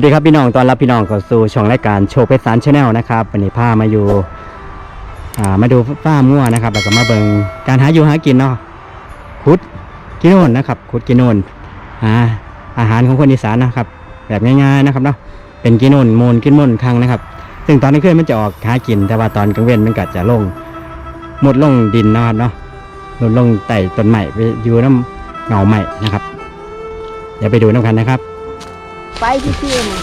วัสดีครับพี่น้องตอนรับพี่น้องเข้าสู่ช่องรายการโชว์เพชรสารชาแนลนะครับวันนี้พามาอยู่ามาดูฟ้ามั่วนะครับแล้วก็มาเบิงการหาอยู่หากินเนาะคุดกินโนนนะครับคุดกินโนนหาอาหารของคนอีสานนะครับ แบบง่ายๆนะครับเนาะเป็นกินโนนมูลกินมนคังนะครับ ซึ่งตอนนี้ขึ้นมันจะออกหากิน แต่ว่าตอนกลางเว้นมันก็จะลงหมดลงดินนะครับเนาะหมดลงไต่ต้นใหม่ไปอยู่น้ำเงาใหม่นะครับ เดี๋ยวไปดูน้ำกันนะครับ ไปที่ที่นี่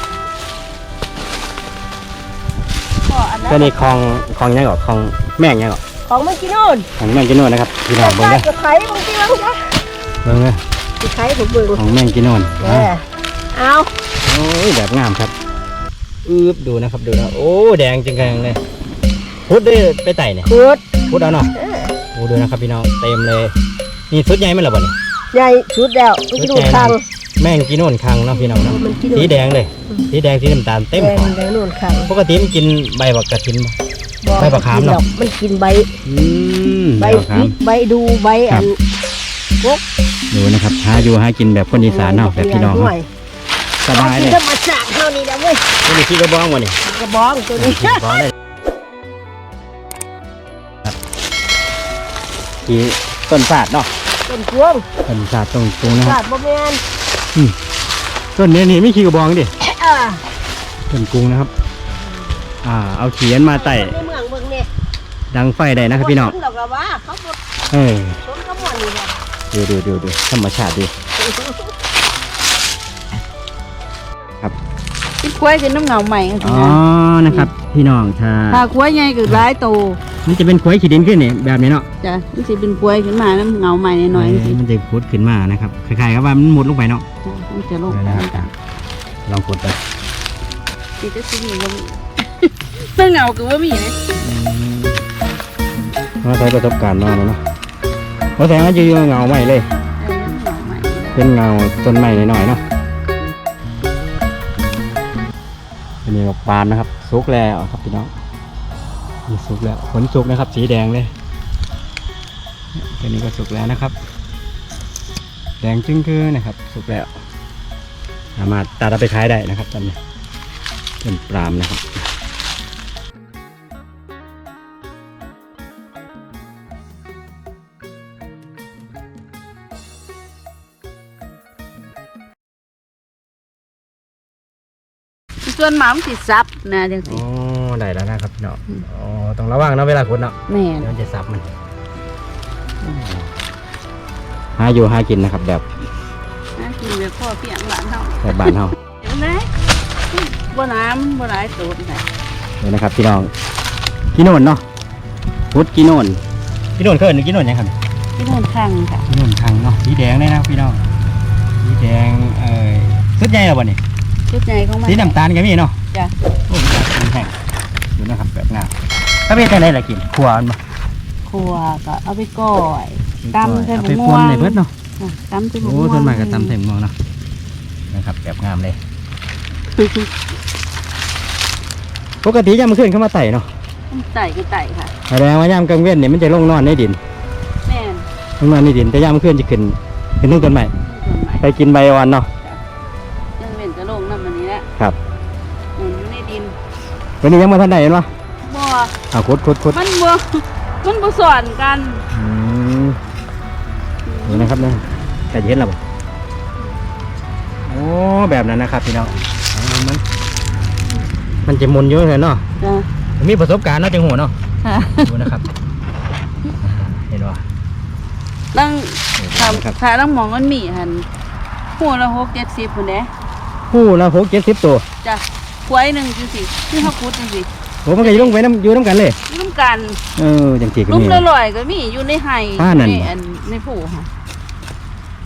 ขออันนั้ก็นนี่คลองคลองยังก่อคลองแม่งยังก่อของมันกินนู่นของแม่งกินโน่นนะครับพี่น้องเบิ่งได้เด้อจะไข่มึงกินมั้งจ๊ะเบิ่งเด้อจะไข่ผมเบิ่งของแม่งกินโน่นเออเอาโอ้ยแบบงามครับอืบดูนะครับดูนะโอ้แดงจริงๆเลยพุดได้ไปไต่เนี่ยขุดพุดเอาเนาะเออโอ้ดูนะครับพี่น้องเต็มเลยนี่สุดใหญ่ไหมล่ะบ่เนี่ยใหญ่ชุดแล้วมันกินนู่นคัง แม่งกินโน่นคังเนาะพี่น้องเนาะมันกินนู่น สีแดงเลยสีแดงสีน้ำตาลเต็มแดงหัวแดงนู่นคังปกติมันกินใบบักกระถินบ่บอกใบมะขามนเนอะดอกมันกินใบอืมใบบักพขาริมกใบดูใบอันกกดูนะครับหาอยู่หากินแบบคนอีสานเนาะแบบพี่น้องหเนาะน่อยสบายกิเลนยธรรมชาติเท่านี้นะเว้ยนี่ขี้กระบองวะนี่กระบองตัวนี้ขี้กระบองเลยครับที่ต้นศาสตร์เนาะต้นพวงต้นศาสตร์ตรงตรงนะคชารับติบ่แม่น ต้นนี้นี่ไม่ขี้กระบองดิอ่าต้นกรุงนะครับ อ่า เอาเขียนมาไต่ ในเมืองเบิ่งเนี่ยดังไฟได้นะครับพี่น้องบ่สดอกละว่าเขาบ่เออสนกับหมอนนี่แหละดูดูดูดูธรรมชาติดีกินกล้วยกินน้ำเหงาใหม่กันอ๋สิอนะนะครับ พี่น้องถ้า ถ้ากล้วยใหญ่ก็ร้ายโต นี่จะเป็นขวยขีดินขึ้นนี่แบบนี้เนาะจ้ะมันสิเป็นกล้วยขึ้นมาน้ำเหงาใหม่หน่อยๆสิมันจะพุดขึ้นมานะครับคล้ายๆกับว่ามันมุดลงไปเนาะจ้ะมันจะลงเดี๋ยวไปนะครับจ้ะลองกดไปสิจะสิมีก็มีน้ำเหงาก็ว่ามีนะเราใช้ประสบการณ์มาแล้วเนาะเพราะแสงว่าจะอยู่เงาใหม่เลย เออน้ำเหงาใหม่เป็นเงาต้นไม้หน่อยๆเนาะอันนี้บอกปาล์มนะครับสุกแล้วครับพี่น้อง นี่สุกแล้วผลสุกนะครับ สีแดงเลยอันนี้ก็สุกแล้วนะครับ แดงจึ้งคือนะครับ สุกแล้วสามารถตัดเอาไปขายได้นะครับตอนนี้เป็นปลามนะครับส่วนหมามันสิซับนะจังสิ อ๋อได้แล้วนะครับพี่น้องอ๋อต้องระวังเนาะเวลาขุดเนาะแม่นเดี๋ยวมันจะซับมันหาอยู่หากินนะครับ แบบนะกินแบบพ่อเพียงหลานเฮาแบบบ้านเฮาเดี๋ยวนะบ่น้ำบ่หลายโตนไหนเดี๋ยวนะครับพี่น้องกินโนนเนาะพุดกินโนนกินโนนเคยเห็นกินโนนยังครับที่นู่นข้างค่ะกินโนนทางเนาะสีแดงเลยนะพี่น้องสีแดงเอ่ยสุดใหญ่แล้วบ่นี่ชุดใหญ่ของมันสีน้ำตาลก็มีเนาะจ้ะโอ้ยอยากกินแห้ง ดูนะครับแบบงามถ้าเป็นจังไดล่ะกินขัวมันบ่ครัวก็เอาไปก้อยตำใส่เอาหมูไปม่ป่วงนในเบิดเนาะอะตำใส่หมูโอ้ม่วงส่วนมากก็ตำใส่หมวงเนาะนะครับแบบงามเลย ปกติยามมันขึ้นเข้ามาไต่เนาะไต่ก็ไต่ค่ะแสดงว่ายามกลางเว้นเนี่ยมันจะลงนอนในดินแม่นลงนอนในดินแต่ยามมันขึ้นจะขึ้นขึ้นต้นต้นใหม่ต้นไม้ไปกินใบอ่อนเนาะ วันนี้ยังมาทันได้เห็นปะบ่เอาคุดคุดคุดมันบ่มันบ่สอนกันอืมนี่นะครับนะแก่เย็นแล้วบ่โอ้แบบนั้นนะครับพี่น้องเอามันมันจะหมุนเยอะเลยเนาะจ้ะมีประสบการณ์เนาะจังหัวเนาะค่ะดูนะครับ เห็นปะตั้งครัถ้าบถ้าต้องมองมันมีหั่นหัวละ6 70พุ่นเด้คู่ละหกเจ็ดสิบตัวจ้ะ ควายหนึงจังซี่ที่เฮาขุดจังซี่โอ้มันก็อยู่ลงไปน้ำอยู่น้ำกันเลยอยู่นํกันเออจังสีก็ลุ่มมี ละร้อยก็มีอยู่ในไห้ป้านั่นในอันในผู้ค่ะ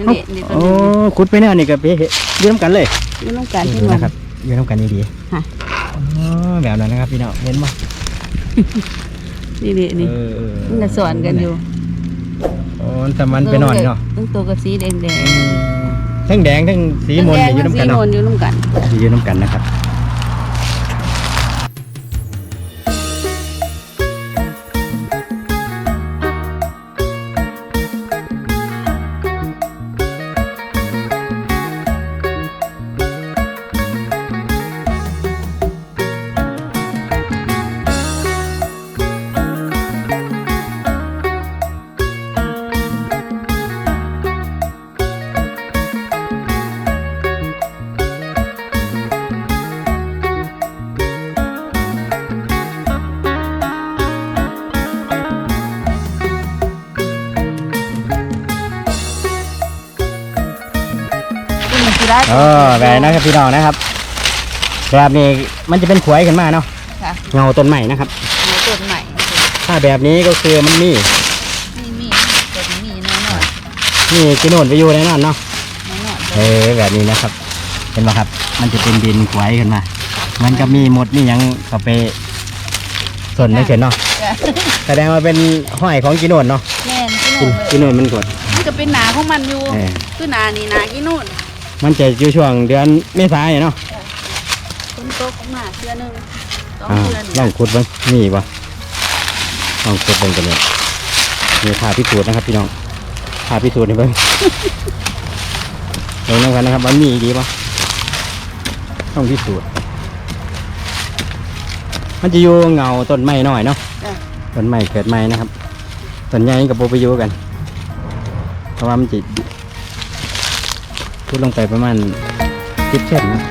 นี่นี่ตัวโอ้นี้ขุดไปเนี่ยนี่ก็ไปเฮ็ดอยู่น้ำกันเลยอยู่นํกันนี่ที่ดูมัน นะครับอยู่น้ำกันดีๆค่ะ อ๋อแบบนั้นนะครับพี่น้องเห็นปะนี่นี่นี่เออเออมันจะสอนกันอยู่อ๋อแต่มันไปนอนนี่เนาะตั้งตัวกับสีแดงแดงทั้งแดงทั้งสีมนต์อยู่น้ำกันสีมเนาะนอยู่น้ำกัน อยู่น้ำกันนะครับ เออแบบนี้นะครับพี่น้องนะครับแบบนี้มันจะเป็นขวยขึ้นมาเนาะค่ะเงาต้นใหม่นะครับหนูต้นใหม่ถ้าแบบนี้ก็คือมันมีมีมีต้นมีแน่นอนมีกินโน่นไปอยู่แน่นอนเนาะแน่นอนเออแบบนี้นะครับ เห็นไหมครับ มันจะเป็นดินขวยขึ้นมามันก็มีหมดนี่ยังเข้าไปส่วนไม่เขียนเนาะจ้ะแสดงว่าเป็นห้อยของกินโน่นเนาะแม่นกินกินนู่นเลยกินโน่นมันกดมันก็เป็นหนาของมันอยู่เออคือหนานี่หนากินนู่น มันจะอยู่ช่วงเดือนเมษายนเนาะคนโตของหนาเดือนหนึงสองอ่าเดือนลองขุดเบ้างมีปะลองขุดเบ้างกันเลยมีผ่าพิสูจน์นะครับพี่น้องผ่าพิสูจน์ให้เบ้างเดี๋ยวน้องกันนะครับว่ามีดีปะต้องพิสูจน์มันจะอยู่เงาต้นไม้น้อยเนาะ จ้ะต้นไม้เกิดใหม่นะครับต้นใหญ่กับโบไปอยู่กัน เพราะว่ามันจะ พุดลงไปประมาณสิบเซนนะ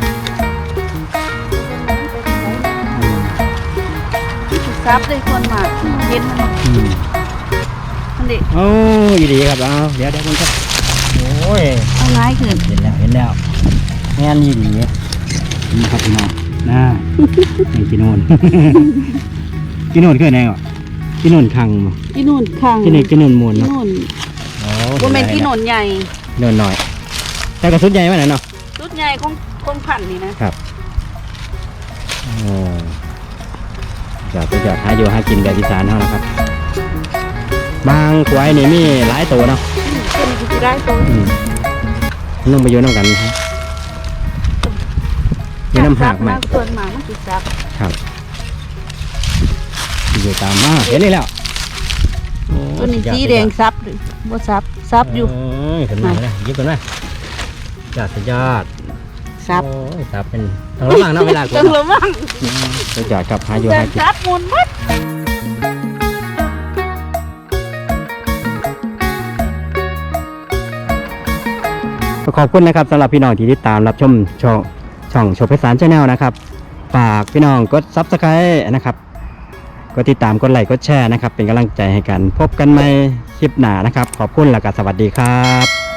อืมสิซับเลยคนมาเห็นมันอืมมันเด็กโอ้ยดีครับเอาเดี๋ยวเดี๋ยวมันก็โอ้ยเอาง่ายขึ้นเห็นแล้วเห็นแล้วแม่นยี่ดีนี่ครับพี่น้องน่ายังกินโน่นกินโน่นคือไงอะกินโน่นคังบ่กินนู่นข้างกินนี่กินโน่นมวนกินเนาะนู่นโอ้บ่แม่นกินนู่นใหญ่โน่นหน่อย แต่กระสุดใหญ่ไหมเนาะชุดใหญ่ของของพันธุ์นี่นะ โอ้จอดไปจอดหาอยู่หากินแบบอีสานเท่านะครับ บางควายนี่มีหลายตัวเนาะอืมตัวนี้ก็สิได้ตัวอืมนุ่งไปอยู่น้ำกันครับอยู่น้ำหักใหม่ส่วนหมามันสิซับครับอยู่ตามมาเห็นนี่แล้วโอ้ตัวนี้สุยอสีแดงซับเลยบ่ซับซับอยู่ โอ้ยขึ้นมาเลยยิบขึ้นมาจอดสุดยอดซับ โอ้ยซับเป็นต้องระวังเนาะเวลาขุดต้องเนาะระวังอืมสุดยอดครับหาอยู่แต่หากินซับหมุนหมดขอบคุณนะครับสำหรับพี่น้องที่ติดตามรับชมช่องช่องโชว์เพชรสารชาแนลนะครับฝากพี่น้องกดซับสไครต์นะครับกดติดตามกดไลค์กดแชร์นะครับ เป็นกำลังใจให้กัน พบกันใหม่คลิปหน้านะครับ ขอบคุณและก็สวัสดีครับ